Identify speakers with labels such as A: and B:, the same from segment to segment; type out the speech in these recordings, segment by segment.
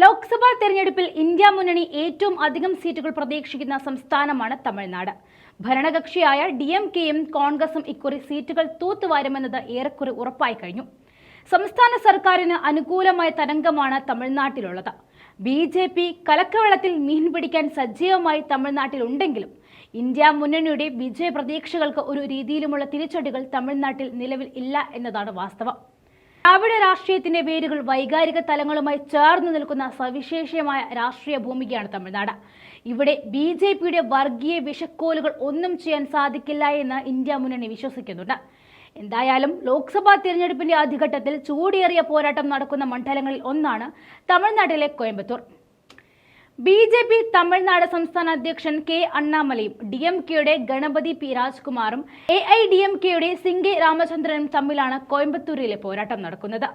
A: ലോക്സഭാ തെരഞ്ഞെടുപ്പിൽ ഇന്ത്യ മുന്നണി ഏറ്റവും അധികം സീറ്റുകൾ പ്രതീക്ഷിക്കുന്ന സംസ്ഥാനമാണ് തമിഴ്നാട്. ഭരണകക്ഷിയായ ഡി എം കെയും കോൺഗ്രസും ഇക്കുറി സീറ്റുകൾ തൂത്തുവാരുമെന്നത് ഏറെക്കുറെ ഉറപ്പായി കഴിഞ്ഞു. സംസ്ഥാന സർക്കാരിന് അനുകൂലമായ തരംഗമാണ് തമിഴ്നാട്ടിലുള്ളത്. ബി ജെ പി കലക്കവെള്ളത്തിൽ മീൻ പിടിക്കാൻ സജീവമായി തമിഴ്നാട്ടിലുണ്ടെങ്കിലും ഇന്ത്യ മുന്നണിയുടെ വിജയ പ്രതീക്ഷകൾക്ക് ഒരു രീതിയിലുമുള്ള തിരിച്ചടികൾ തമിഴ്നാട്ടിൽ നിലവിൽ ഇല്ല എന്നതാണ് വാസ്തവം. ദ്രാവിഡ രാഷ്ട്രീയത്തിന്റെ വേരുകൾ വൈകാരിക തലങ്ങളുമായി ചേർന്ന് നിൽക്കുന്ന സവിശേഷമായ രാഷ്ട്രീയ ഭൂമികയാണ് തമിഴ്നാട്. ഇവിടെ ബി ജെ പിയുടെ വർഗീയ വിഷക്കോലുകൾ ഒന്നും ചെയ്യാൻ സാധിക്കില്ല എന്ന് ഇന്ത്യ മുന്നണി വിശ്വസിക്കുന്നുണ്ട്. എന്തായാലും ലോക്സഭാ തിരഞ്ഞെടുപ്പിന്റെ ആദ്യഘട്ടത്തിൽ ചൂടേറിയ പോരാട്ടം നടക്കുന്ന മണ്ഡലങ്ങളിൽ ഒന്നാണ് തമിഴ്നാട്ടിലെ Coimbatore. B J P Tamil Nadu സംസ്ഥാന അധ്യക്ഷൻ കെ അണ്ണാമലയും ഡി എം കെയുടെ ഗണപതി പി രാജ്കുമാറും എ ഐ ഡി എം കെയുടെ സിംഗെ രാമചന്ദ്രനും തമ്മിലാണ് കോയമ്പത്തൂരിലെ പോരാട്ടം നടക്കുന്നത്.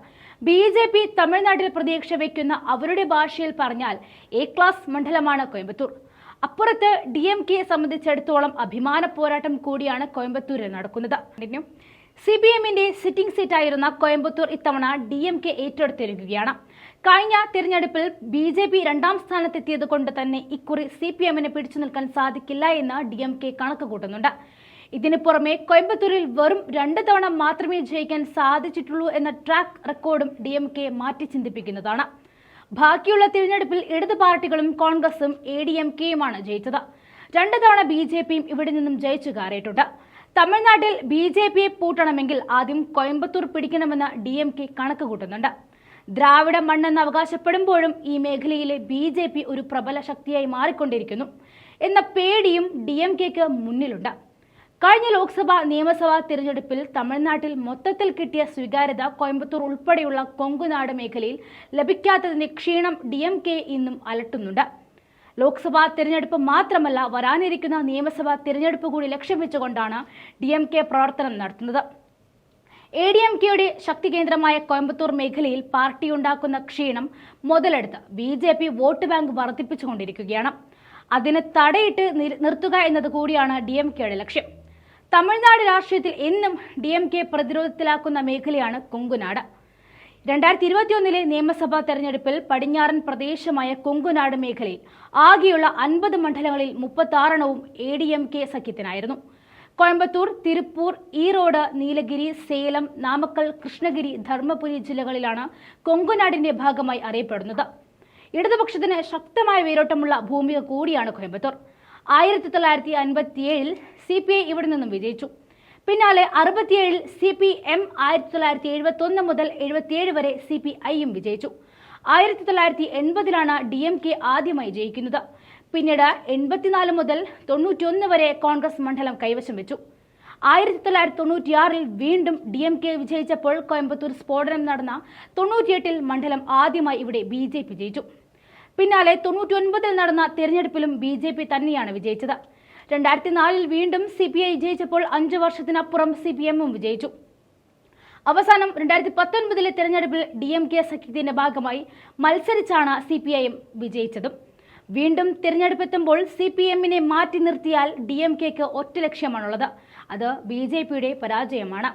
A: ബി ജെ പി തമിഴ്നാട്ടിൽ പ്രതീക്ഷ വയ്ക്കുന്ന അവരുടെ ഭാഷയിൽ പറഞ്ഞാൽ എ ക്ലാസ് മണ്ഡലമാണ് കോയമ്പത്തൂർ. അപ്പുറത്ത് ഡി എം കെയെ സംബന്ധിച്ചിടത്തോളം അഭിമാന പോരാട്ടം കൂടിയാണ് കോയമ്പത്തൂരിൽ നടക്കുന്നത്. സി പി എമ്മിന്റെ സിറ്റിംഗ് സീറ്റായിരുന്ന കോയമ്പത്തൂർ ഇത്തവണ ഡി എം കെ ഏറ്റെടുത്തിരിക്കുകയാണ്. കഴിഞ്ഞ തിരഞ്ഞെടുപ്പിൽ ബി ജെ പി രണ്ടാം സ്ഥാനത്തെത്തിയത് കൊണ്ട് തന്നെ ഇക്കുറി സി പി എമ്മിന് പിടിച്ചു നിൽക്കാൻ സാധിക്കില്ല എന്ന് ഡി എം കെ കണക്ക് കൂട്ടുന്നുണ്ട് ഇതിനു പുറമെ കോയമ്പത്തൂരിൽ വെറും രണ്ട് തവണ മാത്രമേ ജയിക്കാൻ സാധിച്ചിട്ടുള്ളൂ എന്ന ട്രാക്ക് റെക്കോർഡും ഡി എം കെ മാറ്റി ചിന്തിപ്പിക്കുന്നതാണ്. ബാക്കിയുള്ള തിരഞ്ഞെടുപ്പിൽ ഇടതു പാർട്ടികളും കോൺഗ്രസും എ ഡി എം കെയുമാണ് ജയിച്ചത്. രണ്ട് തവണ ബി ജെ പിയും ഇവിടെ നിന്നും ജയിച്ചു കയറിയിട്ടുണ്ട്. തമിഴ്നാട്ടിൽ ബി ജെ പിയെ പൂട്ടണമെങ്കിൽ ആദ്യം കോയമ്പത്തൂർ പിടിക്കണമെന്ന് ഡി എം കെ കണക്ക് കൂട്ടുന്നുണ്ട് ദ്രാവിഡ മണ്ണെന്ന് അവകാശപ്പെടുമ്പോഴും ഈ മേഖലയിലെ ബി ജെ പി ഒരു പ്രബല ശക്തിയായി മാറിക്കൊണ്ടിരിക്കുന്നു. എന്ന പേടിയും ഡി എം കെക്ക് മുന്നിലുണ്ട്. കഴിഞ്ഞ ലോക്സഭാ നിയമസഭാ തിരഞ്ഞെടുപ്പിൽ തമിഴ്നാട്ടിൽ മൊത്തത്തിൽ കിട്ടിയ സ്വീകാര്യത കോയമ്പത്തൂർ ഉൾപ്പെടെയുള്ള കൊങ്കുനാട് മേഖലയിൽ ലഭിക്കാത്തതിന്റെ ക്ഷീണം ഡി എം കെ ഇന്നും അലട്ടുന്നുണ്ട്. ലോക്സഭാ തിരഞ്ഞെടുപ്പ് മാത്രമല്ല വരാനിരിക്കുന്ന നിയമസഭാ തിരഞ്ഞെടുപ്പ് കൂടി ലക്ഷ്യം വെച്ചുകൊണ്ടാണ് ഡി എം കെ പ്രവർത്തനം നടത്തുന്നത്. എ ഡി എം കെയുടെ ശക്തി കേന്ദ്രമായ കോയമ്പത്തൂർ മേഖലയിൽ പാർട്ടി ഉണ്ടാക്കുന്ന ക്ഷീണം മുതലെടുത്ത് B J P vote bank വർദ്ധിപ്പിച്ചുകൊണ്ടിരിക്കുകയാണ്. അതിന് തടയിട്ട് നിർ- നിർത്തുക എന്നത് കൂടിയാണ് ഡി എം കെയുടെ ലക്ഷ്യം. തമിഴ്നാട് രാഷ്ട്രീയത്തിൽ എന്നും ഡി എം കെ പ്രതിരോധത്തിലാക്കുന്ന മേഖലയാണ് കൊങ്കുനാട്. രണ്ടായിരത്തി ഇരുപത്തിയൊന്നിലെ നിയമസഭാ തെരഞ്ഞെടുപ്പിൽ പടിഞ്ഞാറൻ പ്രദേശമായ കൊങ്കുനാട് മേഖലയിൽ ആകെയുള്ള അൻപത് മണ്ഡലങ്ങളിൽ മുപ്പത്തി ആറെണ്ണവും എ ഡി എം കെ സഖ്യത്തിനായിരുന്നു. കോയമ്പത്തൂർ തിരുപ്പൂർ ഈറോഡ് നീലഗിരി സേലം നാമക്കൽ കൃഷ്ണഗിരി ധർമ്മപുരി ജില്ലകളിലാണ് കൊങ്കുനാടിന്റെ ഭാഗമായി അറിയപ്പെടുന്നത്. ഇടതുപക്ഷത്തിന് ശക്തമായ വേരോട്ടമുള്ള ഭൂമിക കൂടിയാണ് കോയമ്പത്തൂർ. ആയിരത്തി തൊള്ളായിരത്തി അൻപത്തിയേഴിൽ സി പി ഐ ഇവിടെ നിന്നും വിജയിച്ചു. പിന്നാലെ അറുപത്തിയേഴിൽ സി പി എം ആയിരത്തി തൊള്ളായിരത്തി എഴുപത്തി ഒന്ന് മുതൽ എഴുപത്തിയേഴ് വരെ സി പി ഐയും വിജയിച്ചു. ആയിരത്തി തൊള്ളായിരത്തി എൺപതിലാണ് ഡി എം കെ ആദ്യമായി ജയിക്കുന്നത്. പിന്നീട് എൺപത്തിനാല് മുതൽ തൊണ്ണൂറ്റിയൊന്ന് വരെ കോൺഗ്രസ് മണ്ഡലം കൈവശം വെച്ചു. ആയിരത്തി തൊള്ളായിരത്തി തൊണ്ണൂറ്റിയാറിൽ വീണ്ടും ഡി എം കെ വിജയിച്ചപ്പോൾ കോയമ്പത്തൂർ സ്ഫോടനം നടന്ന തൊണ്ണൂറ്റിയെട്ടിൽ മണ്ഡലം ആദ്യമായി ഇവിടെ ബി ജെ പി ജയിച്ചു. പിന്നാലെ തൊണ്ണൂറ്റിയൊൻപതിൽ നടന്ന തെരഞ്ഞെടുപ്പിലും ബി ജെ പി തന്നെയാണ് വിജയിച്ചത്. രണ്ടായിരത്തി നാലിൽ വീണ്ടും സി പി ഐ ജയിച്ചപ്പോൾ അഞ്ചു വർഷത്തിനപ്പുറം സി പി എമ്മും വിജയിച്ചു. അവസാനം രണ്ടായിരത്തി പത്തൊൻപതിലെ തെരഞ്ഞെടുപ്പിൽ ഡി എം കെ സഖ്യത്തിന്റെ ഭാഗമായി മത്സരിച്ചാണ് സി പി ഐ എം വിജയിച്ചതും. വീണ്ടും തിരഞ്ഞെടുപ്പെത്തുമ്പോൾ സി പി എമ്മിനെ മാറ്റി നിർത്തിയാൽ ഡി എം കെക്ക് ഒറ്റ ലക്ഷ്യമാണുള്ളത്. അത് ബി ജെ പിയുടെ പരാജയമാണ്.